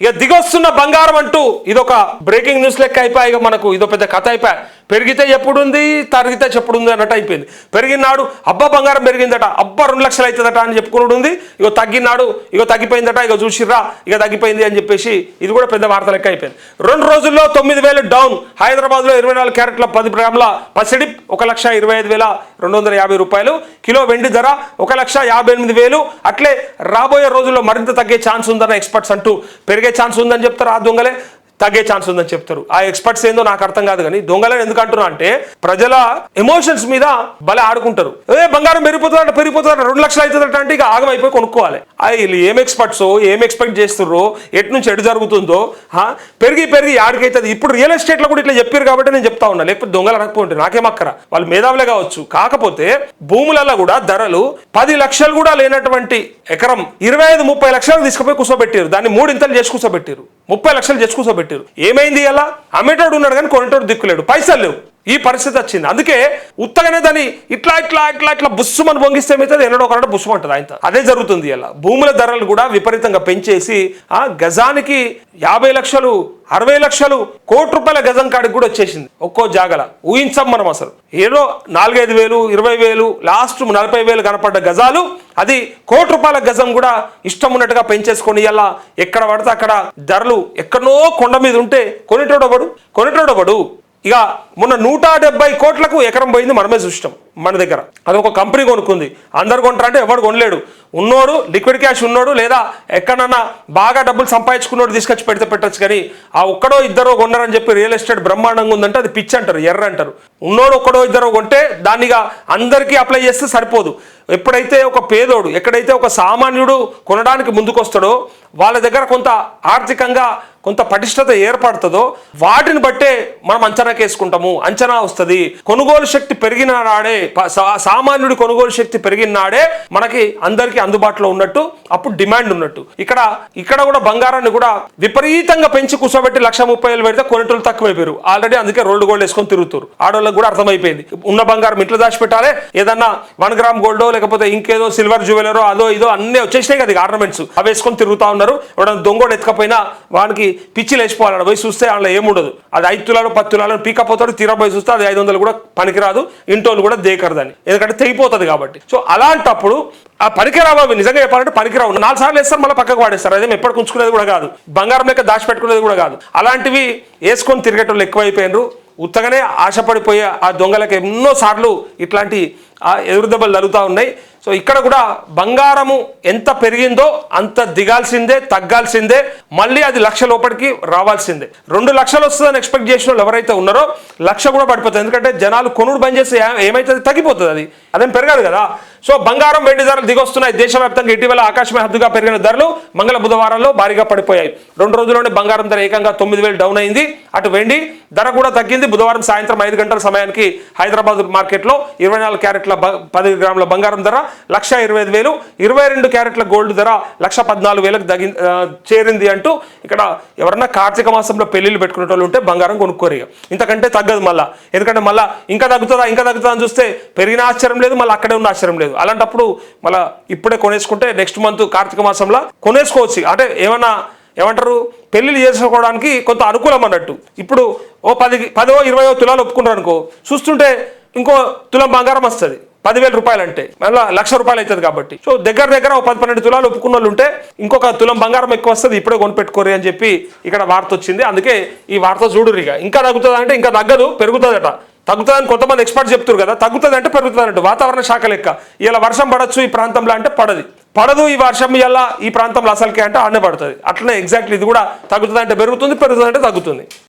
ఇక దిగొస్తున్న బంగారం అంటూ ఇదొక బ్రేకింగ్ న్యూస్ లెక్క అయిపోయి. ఇక మనకు ఇదో పెద్ద కథ అయిపోయి. పెరిగితే ఎప్పుడుంది? తరిగితే చెప్పుడుంది అన్నట్టు అయిపోయింది. పెరిగినాడు అబ్బా బంగారం పెరిగిందట అబ్బా రెండు లక్షలు అవుతుందట అని చెప్పుకున్నాడు ఉంది ఇగో తగ్గినాడు ఇగో తగ్గిపోయిందట ఇక చూసిర్రా ఇక తగ్గిపోయింది అని చెప్పేసి ఇది కూడా పెద్ద వార్త లెక్క అయిపోయింది. రెండు రోజుల్లో తొమ్మిది వేలు డౌన్. హైదరాబాద్లో ఇరవై నాలుగు క్యారెట్ల పది గ్రాముల పసిడి ఒక లక్ష ఇరవై ఐదు వేల రెండు వందల యాభై రూపాయలు. కిలో వెండి ధర ఒక లక్ష యాభై ఎనిమిది వేలు. అట్లే రాబోయే రోజుల్లో మరింత తగ్గే ఛాన్స్ ఉందన్న ఎక్స్పర్ట్స్ అంటూ పెరిగే ఛాన్స్ ఉందని చెప్తారు ఆ దొంగలే? తగ్గే ఛాన్స్ ఉందని చెప్తారు. ఆ ఎక్స్పర్ట్స్ ఏందో నాకు అర్థం కాదు కానీ దొంగలని ఎందుకు అంటున్నా అంటే ప్రజల ఎమోషన్స్ మీద భలే ఆడుకుంటారు. ఏ బంగారం పెరిగిపోతుందంట పెరిగిపోతుందంట రెండు లక్షలు అవుతుందంట అంటే ఇక ఆగమైపోయి కొనుక్కోవాలి. ఆ వీళ్ళు ఏం ఎక్స్పర్ట్స్ ఏం ఎక్స్పెక్ట్ చేస్తుర్రో ఎటు నుంచి ఎటు జరుగుతుందో పెరిగి పెరిగి ఆడికైతుంది ఇప్పుడు రియల్ ఎస్టేట్లో కూడా ఇట్లా చెప్పారు కాబట్టి నేను చెప్తా ఉన్నా. లేకపోతే దొంగలు అనకపోతే నాకేం అక్కర? వాళ్ళు మేధావులే కావచ్చు. కాకపోతే భూములలో కూడా ధరలు పది లక్షలు కూడా లేనటువంటి ఎకరం ఇరవై ఐదు ముప్పై లక్షలు తీసుకుపోయి కూర్చోబెట్టారు దాన్ని మూడింతలు చేసి కూర్చోబెట్టారు ముప్పై లక్షలు చేసి ఏమైంది అలా అమ్మేటోడు ఉన్నాడు కానీ కొనేటోడు దిక్కులేడు. పైసలు లేవు. ఈ పరిస్థితి వచ్చింది. అందుకే ఉత్తగానే దాన్ని ఇట్లా ఇట్లా ఇట్లా ఇట్లా బుస్సుమని పొంగిస్తే ఏమైతుంది? ఎన్నడో ఒకనాడు బుస్సుమంటుంది ఆయన అదే జరుగుతుంది ఇలా. భూముల ధరలు కూడా విపరీతంగా పెంచేసి ఆ గజానికి యాభై లక్షలు అరవై లక్షలు కోటి రూపాయల గజం కాడికి కూడా వచ్చేసింది. ఒక్కో జాగల. ఊహించాం మనం అసలు. ఏదో నాలుగైదు వేలు ఇరవై వేలు లాస్ట్ నలభై వేలు కనపడ్డ గజాలు అది కోటి రూపాయల గజం కూడా ఇష్టం ఉన్నట్టుగా పెంచేసుకొని ఇలా ఎక్కడ పడితే అక్కడ ధరలు ఎక్కడనో కొండ మీద ఉంటే కొనేటోడబడు కొనేటోడబడు ఇక మొన్న నూట డెబ్బై కోట్లకు ఎకరం పోయింది మనమే చూసినాం మన దగ్గర. అది ఒక కంపెనీ కొనుక్కుంది. అందరు కొంటారంటే ఎవడు కొనలేడు. ఉన్నోడు లిక్విడ్ క్యాష్ ఉన్నోడు లేదా ఎక్కడన్నా బాగా డబ్బులు సంపాదించుకున్నోడు తీసుకొచ్చి పెడితే పెట్టచ్చు కానీ ఆ ఒక్కడో ఇద్దరో కొన్నారని చెప్పి రియల్ ఎస్టేట్ బ్రహ్మాండంగా ఉందంటే అది పిచ్ అంటారు ఎర్ర అంటారు. ఉన్నోడు ఒక్కడో ఇద్దరు కొంటే దాన్నిగా అందరికీ అప్లై చేస్తే సరిపోదు. ఎప్పుడైతే ఒక పేదోడు ఎక్కడైతే ఒక సామాన్యుడు కొనడానికి ముందుకొస్తాడో వాళ్ళ దగ్గర కొంత ఆర్థికంగా కొంత పటిష్టత ఏర్పడుతుందో వాటిని బట్టే మనం అంచనాకి వేసుకుంటాము. అంచనా వస్తుంది. కొనుగోలు శక్తి పెరిగిన నాడే సా- సామాన్యుడి కొనుగోలు శక్తి పెరిగిన నాడే మనకి అందరికీ అందుబాటులో ఉన్నట్టు అప్పుడు డిమాండ్ ఉన్నట్టు. ఇక్కడ ఇక్కడ కూడా బంగారాన్ని కూడా విపరీతంగా పెంచి కూర్చోబెట్టి లక్ష ముప్పై వేలు పెడితే కొనేటోళ్ళు తక్కువైపోయారు. ఆల్రెడీ అందుకే రోల్డ్ గోల్డ్ వేసుకొని తిరుగుతారు ఆడోళ్ళు వాళ్ళకి కూడా అర్థమైపోయింది. ఉన్న బంగారం ఇంట్లో దాచిపెట్టాలి ఏదన్నా వన్ గ్రామ్ గోల్డో లేకపోతే ఇంకేదో సిల్వర్ జ్యువెలరో అదో ఇదో అన్నీ వచ్చేసినాయి కదా ఆర్నమెంట్స్ అవి వేసుకొని తిరుగుతా ఉన్నారు. ఎవడన్నా దొంగోడు ఎత్తకపోయినా వానికి పిచ్చి లేచిపోవాలి. పోయి చూస్తే అందులో ఏముండదు. అది ఐదు తులాలు పది తులాలు పీకపోతాడు తీరా పోయి చూస్తే అది ఐదు వందలు కూడా పనికిరాదు. ఇంటోళ్ళు కూడా దేకరు దాన్ని ఎందుకంటే తెగిపోతుంది కాబట్టి. సో అలాంటప్పుడు ఆ పనికిరావు అవి. నిజంగా చెప్పాలంటే పనికిరావు. నాలుగు సార్లు వేస్తారు మళ్ళీ పక్కకు వాడేస్తారు. అదే ఎప్పుడు ఉంచుకునేది కూడా కాదు. బంగారం లెక్క దాచిపెట్టుకునేది కూడా కాదు. అలాంటివి వేసుకొని తిరిగేటోళ్ళు ఎక్కువైపోయినారు. ఉత్తగానే ఆశపడిపోయే ఆ దొంగలకు ఎన్నో సార్లు ఇట్లాంటి ఎదురుదెబ్బలు జరుగుతూ ఉన్నాయి. సో ఇక్కడ కూడా బంగారము ఎంత పెరిగిందో అంత దిగాల్సిందే తగ్గాల్సిందే. మళ్ళీ అది లక్ష లోపలికి రావాల్సిందే. రెండు లక్షలు వస్తుందని ఎక్స్పెక్ట్ చేసిన వాళ్ళు ఎవరైతే ఉన్నారో లక్ష కూడా పడిపోతుంది. ఎందుకంటే జనాలు కొనుడు బంద్ చేస్తే ఏమైతుంది? తగ్గిపోతుంది అది. అదేం పెరగదు కదా. సో బంగారం వెండి ధరలు దిగొస్తున్నాయి. దేశవ్యాప్తంగా ఇటీవల ఆకాశమే హద్దుగా పెరిగిన ధరలు మంగళ బుధవారంలో భారీగా పడిపోయాయి. రెండు రోజుల్లోనే బంగారం ధర ఏకంగా తొమ్మిది వేలు డౌన్ అయింది. అటు వెండి ధర కూడా తగ్గింది. బుధవారం సాయంత్రం ఐదు గంటల సమయానికి హైదరాబాద్ మార్కెట్లో ఇరవై నాలుగు క్యారెట్ల క్యారెట్ల పది గ్రాముల బంగారం ధర లక్ష ఇరవై ఐదు వేలు. ఇరవై రెండు క్యారెట్ల గోల్డ్ ధర లక్ష పద్నాలుగు వేలకు దగి చేరింది అంటూ ఇక్కడ ఎవరన్నా కార్తీక మాసంలో పెళ్ళిళ్ళు పెట్టుకునే వాళ్ళు ఉంటే బంగారం కొనుక్కోరు ఇంతకంటే తగ్గదు మళ్ళీ. ఎందుకంటే మళ్ళీ ఇంకా తగ్గుతుందా ఇంకా తగ్గుతుందా అని చూస్తే పెరిగిన ఆశ్చర్యం లేదు మళ్ళీ అక్కడే ఉన్న ఆశ్చర్యం లేదు. అలాంటప్పుడు మళ్ళీ ఇప్పుడే కొనేసుకుంటే నెక్స్ట్ మంత్ కార్తీక మాసంలో కొనేసుకోవచ్చు. అంటే ఏమన్నా ఏమంటారు? పెళ్ళిళ్ళు చేసుకోవడానికి కొంత అనుకూలం అన్నట్టు. ఇప్పుడు ఓ పది పదో ఇరవయో తులాలు ఒప్పుకున్నారు అనుకో చూస్తుంటే ఇంకో తులం బంగారం వస్తుంది. పదివేల రూపాయలు అంటే మళ్ళీ లక్ష రూపాయలు అవుతుంది కాబట్టి. సో దగ్గర దగ్గర ఒక పది పన్నెండు తులాలు ఒప్పుకున్న వాళ్ళు ఉంటే ఇంకొక తులం బంగారం ఎక్కువ వస్తుంది ఇప్పుడే కొనిపెట్టుకోరు అని చెప్పి ఇక్కడ వార్త వచ్చింది. అందుకే ఈ వార్త చూడురు ఇక. ఇంకా తగ్గుతుంది అంటే ఇంకా తగ్గదు పెరుగుతుందట. తగ్గుతుందని కొంతమంది ఎక్స్పర్ట్ చెప్తారు కదా తగ్గుతుంది అంటే పెరుగుతుంది అన్నట్టు వాతావరణ శాఖ లెక్క. ఇలా వర్షం పడచ్చు ఈ ప్రాంతంలో అంటే పడది. పడదు ఈ వర్షం ఇలా ఈ ప్రాంతంలో అసలుకే అంటే ఆడనే పడుతుంది. అట్లనే ఎగ్జాక్ట్లీ ఇది కూడా తగ్గుతుంది అంటే పెరుగుతుంది పెరుగుతుంది అంటే తగ్గుతుంది.